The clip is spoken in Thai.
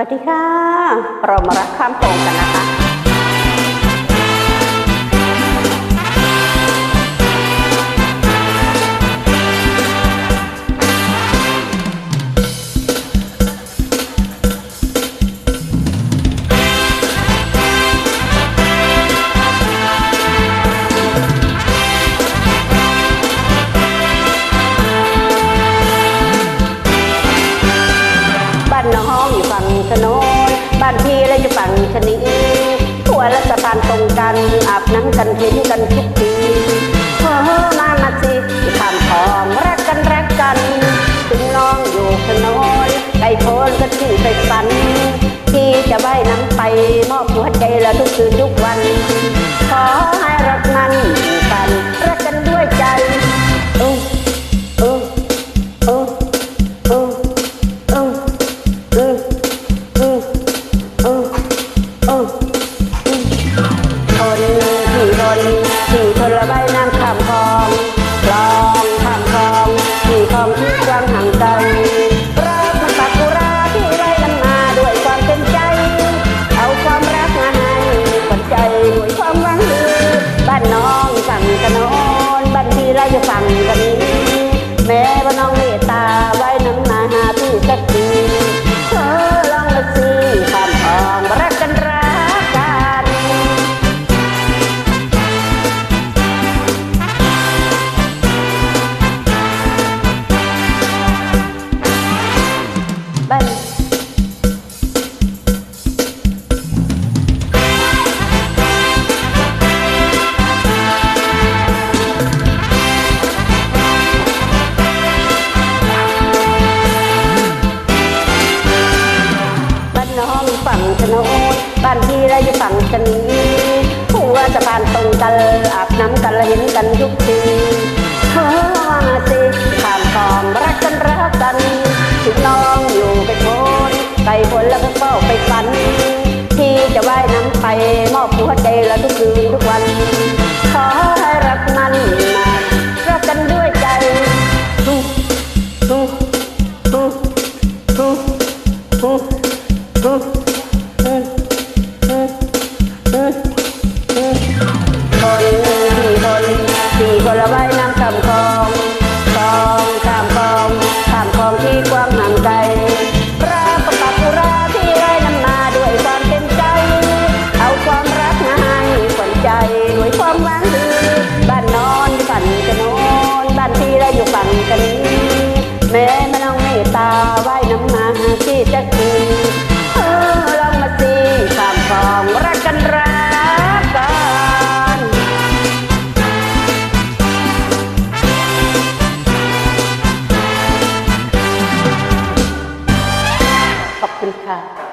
วัสดีค่ะ เรามารักข้ามโขงกันนะคะานพี่แล้วอยู่ฝั่งชนีหัวและสะพานตรงกันอาบน้ำกันเห็นกันทุกทีเฮ้อมามาสิที่ข้ามคลองรักกันรักกัน ถึงน้องอยู่ถนนไก่โพนก็ชื่อไปฝันพี่จะว่ายน้ำไปมอบหัวใจละทุกคืนทุกวัน บ้านพี่เราอยู่ฝั่งชะนีหัวสะพานตรงกันอาบน้ำกันและเห็นกันทุกทีเฮ้อว่าสิข้ามคลองรักกันรักกันถึงน้องอยู่ไปโคนไปผลแล้วก็เฝ้าไปฝัน ที่จะว่ายน้ำไปมอบหัวใจละทุกคืนทุกวันขอให้รักมันนานรักกันด้วยใจฮู้ฮู้ฮู้ฮู้ฮู้อืมอื ขอบคุณค่ะ